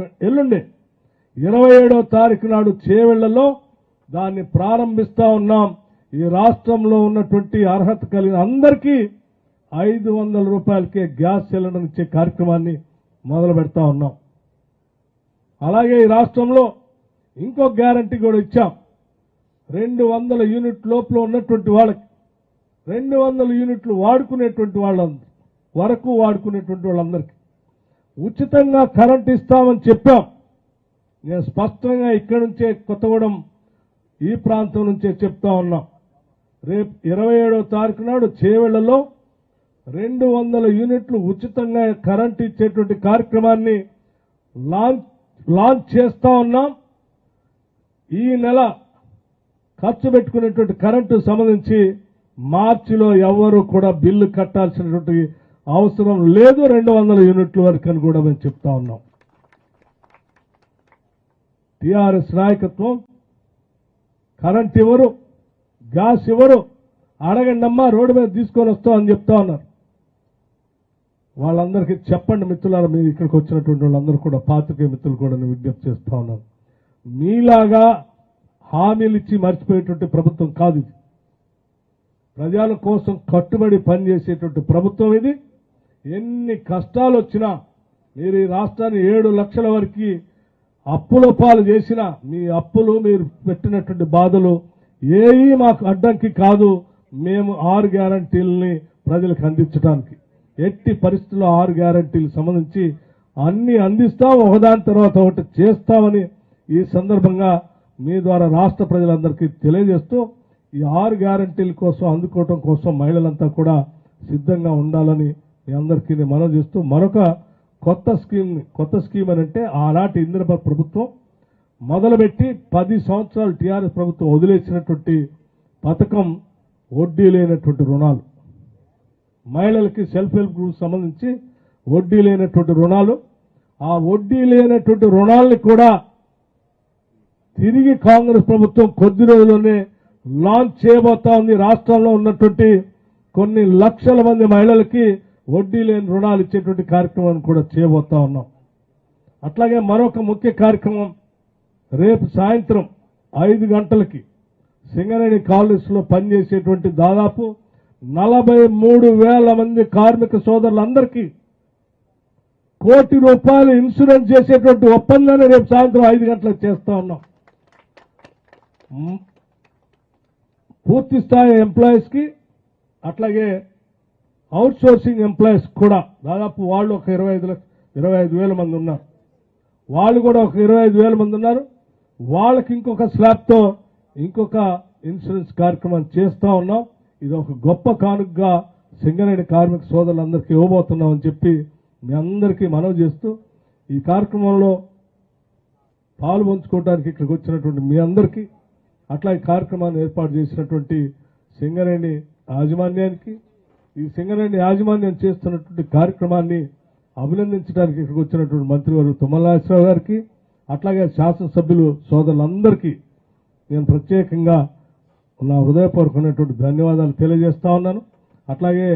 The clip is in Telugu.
ఎల్లుండి. ఇరవై ఏడో తారీఖు నాడు చేవెళ్ళలో దాన్ని ప్రారంభిస్తా ఉన్నాం. ఈ రాష్ట్రంలో ఉన్నటువంటి అర్హత కలిగిన అందరికీ ఐదు వందల రూపాయలకే గ్యాస్ సిలిండర్ ఇచ్చే కార్యక్రమాన్ని మొదలు పెడతా ఉన్నాం. అలాగే ఈ రాష్ట్రంలో ఇంకో గ్యారంటీ కూడా ఇచ్చాం. రెండు వందల యూనిట్ లోపల ఉన్నటువంటి వాళ్ళకి రెండు వందల యూనిట్లు వాడుకునేటువంటి వాళ్ళ వరకు వాడుకునేటువంటి వాళ్ళందరికీ. ఉచితంగా కరెంట్ ఇస్తామని చెప్పాం. నేను స్పష్టంగా ఇక్కడి నుంచే కొత్తగూడెం ఈ ప్రాంతం నుంచే చెప్తా ఉన్నాం. రేపు ఇరవై ఏడవ తారీఖు నాడు చేవెళ్ళలో రెండు వందల యూనిట్లు ఉచితంగా కరెంట్ ఇచ్చేటువంటి కార్యక్రమాన్ని లాంచ్ లాంచ్ చేస్తా ఉన్నాం. ఈ నెల ఖర్చు పెట్టుకునేటువంటి కరెంటు సంబంధించి మార్చిలో ఎవరు కూడా బిల్లు కట్టాల్సినటువంటి అవసరం లేదు రెండు వందల యూనిట్ల వరకు అని కూడా మేము చెప్తా ఉన్నాం. టిఆర్ఎస్ నాయకత్వం కరెంట్ ఇవ్వరు గ్యాస్ ఇవ్వరు అడగండమ్మా రోడ్డు మీద తీసుకొని వస్తాం అని చెప్తా ఉన్నారు. వాళ్ళందరికీ చెప్పండి మిత్రులారా మీరు ఇక్కడికి వచ్చినటువంటి వాళ్ళందరూ కూడా పాత్రికే మిత్రులు కూడా నేను విజ్ఞప్తి చేస్తా ఉన్నాను. మీలాగా హామీలు ఇచ్చి మర్చిపోయేటువంటి ప్రభుత్వం కాదు ఇది. ప్రజల కోసం కట్టుబడి పనిచేసేటువంటి ప్రభుత్వం ఇది. ఎన్ని కష్టాలు వచ్చినా మీరు ఈ రాష్ట్రాన్ని ఏడు లక్షల వరకు అప్పుల పాలు చేసిన మీ అప్పులు మీరు పెట్టినటువంటి బాధలు ఏవి మాకు అడ్డంకి కాదు. మేము ఆరు గ్యారంటీలని ప్రజలకు అందించడానికి ఎట్టి పరిస్థితుల్లో ఆరు గ్యారంటీలు సంబంధించి అన్ని అందిస్తాం ఒకదాని తర్వాత ఒకటి చేస్తామని ఈ సందర్భంగా మీ ద్వారా రాష్ట్ర ప్రజలందరికీ తెలియజేస్తూ ఈ ఆరు గ్యారంటీల కోసం అందుకోవటం కోసం మహిళలంతా కూడా సిద్ధంగా ఉండాలని మీ అందరికీ నేను చేస్తూ మరొక కొత్త స్కీమ్ కొత్త స్కీమ్ అని అంటే ఆనాటి ఇంద్రప ప్రభుత్వం మొదలుపెట్టి పది సంవత్సరాలు టీఆర్ఎస్ ప్రభుత్వం వదిలేసినటువంటి పథకం వడ్డీ లేనటువంటి రుణాలు. మహిళలకి సెల్ఫ్ హెల్ప్ గ్రూప్ సంబంధించి వడ్డీ లేనటువంటి రుణాలు. ఆ వడ్డీ లేనటువంటి రుణాలని కూడా తిరిగి కాంగ్రెస్ ప్రభుత్వం కొద్ది రోజుల్లోనే లాంచ్ చేయబోతా ఉంది రాష్ట్రంలో ఉన్నటువంటి కొన్ని లక్షల మంది మహిళలకి వడ్డీ లేని రుణాలు ఇచ్చేటువంటి కార్యక్రమాన్ని కూడా చేయబోతా ఉన్నాం. అట్లాగే మరొక ముఖ్య కార్యక్రమం రేపు సాయంత్రం ఐదు గంటలకి సింగరేణి కాలనీస్లో పనిచేసేటువంటి దాదాపు నలభై మూడు వేల మంది కార్మిక సోదరులందరికీ కోటి రూపాయలు ఇన్సూరెన్స్ చేసేటువంటి ఒప్పందాన్ని రేపు సాయంత్రం ఐదు గంటలకు చేస్తా ఉన్నాం. పూర్తి స్థాయి ఎంప్లాయీస్కి అట్లాగే అవుట్ సోర్సింగ్ ఎంప్లాయీస్ కూడా దాదాపు వాళ్ళు ఒక ఇరవై ఐదు లక్ష ఇరవై ఐదు వేల మంది ఉన్నారు. వాళ్ళు కూడా ఒక ఇరవై ఐదు వేల మంది ఉన్నారు. వాళ్ళకి ఇంకొక స్లాబ్తో ఇంకొక ఇన్సూరెన్స్ కార్యక్రమం చేస్తూ ఉన్నాం. ఇది ఒక గొప్ప కానుకగా సింగరేణి కార్మిక సోదరులందరికీ ఇవ్వబోతున్నామని చెప్పి మీ అందరికీ మనవి చేస్తూ ఈ కార్యక్రమంలో పాలు పంచుకోవడానికి ఇక్కడికి వచ్చినటువంటి మీ అందరికీ అట్లా ఈ కార్యక్రమాన్ని ఏర్పాటు చేసినటువంటి సింగరేణి యాజమాన్యానికి ఈ సింగరేణి యాజమాన్యం చేస్తున్నటువంటి కార్యక్రమాన్ని అభినందించడానికి ఇక్కడికి వచ్చినటువంటి మంత్రివారు తుమ్మల గారికి అట్లాగే శాసనసభ్యులు సోదరులందరికీ నేను ప్రత్యేకంగా నా హృదయపూర్వకమైనటువంటి ధన్యవాదాలు తెలియజేస్తా ఉన్నాను. అట్లాగే